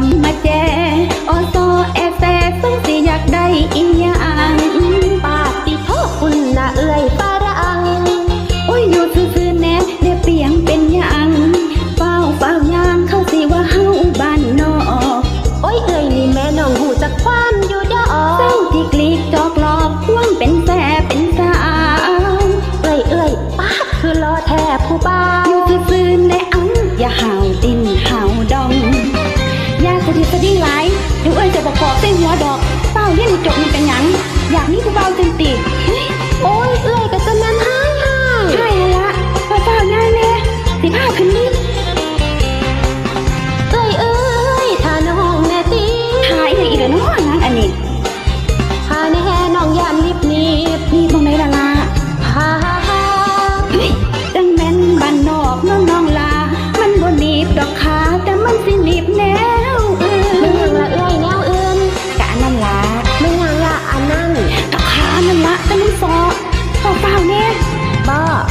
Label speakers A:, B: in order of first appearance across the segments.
A: I'm ดีสดิ้งห
B: ลาย
A: เดี๋ยวเอ้ยจะบอ
B: กกอ
A: บเส้
B: นหัวดอกเป้าเรียนจบมันเป็นหยัง อยากนี่ผู้เบาเต็มตีโอ้
A: ยเอ้ย
B: ก็จะ
A: นะ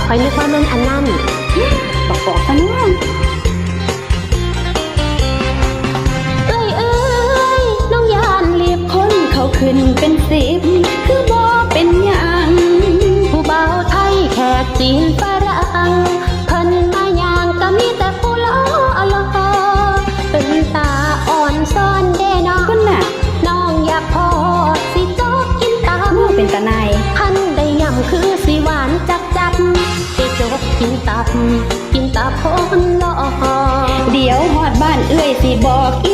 A: คอยนึกว่ามันอันนั้น
B: บอกบอกซะเนาะ
A: เอ้ยเอ้ยน้องยานลิบ
B: คนเขาขึ้นเป็นสิบ คือบ่เป็นหยัง
A: ผู้เบาไทยแขกจีนฝรั่งเพิ่นมาย่างก็มีแต่ผู้ล้อลอเป็นตาอ่อนซ่อนเด้น้อง
B: คนน่ะ
A: น้องอยากพอสิโจ๊กกินตาม
B: โม่เป็นตาในาย
A: กินตับกินหล้อ
B: เดี๋ยวฮอดบ้านเอื้อยสิบอกอี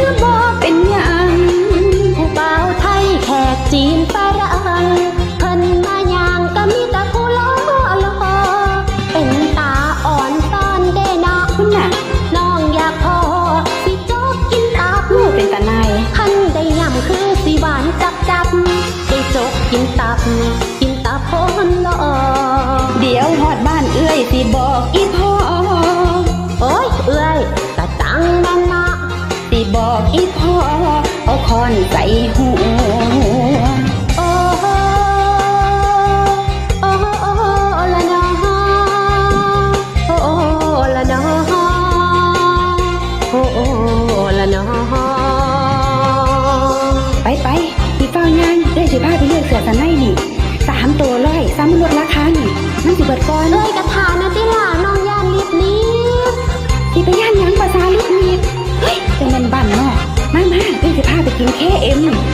B: บคือ
A: บ่
B: เป็นหยัง
A: ผู้เบาวไทยแขกจีนฝรั่งเพิ่นมาย่างก็มีแต่ผู้ล้อลอเป็นตาอ่อนซ่อนเด้เนาะ
B: คุณน่ะ
A: น้องอยากพอสิโจกกินตับ
B: โม่เป็นตาในาย
A: คันได้ย่ำคือสิหวานจับจับได้โจกกินตับ กินตับคนล้อ
B: เดี๋ยวฮอดบ้านเอื้อยสิบอกอีพ่อ บอกอีพ่อเอาคอนใส่หัว
A: โอ้โอ้โอ้โอ้ละน้องโอ้โอ้ละน้องโอ้โอ้ละน้อง
B: ไปไปอีเฝ้างานเอื้สิพาไปเลือกเสือสันในนี่สามตัวร้อยสามมันลดราคานี่นั่นสิเบิดก่อน
A: เอ้ยกระทานะติล่ะน้ em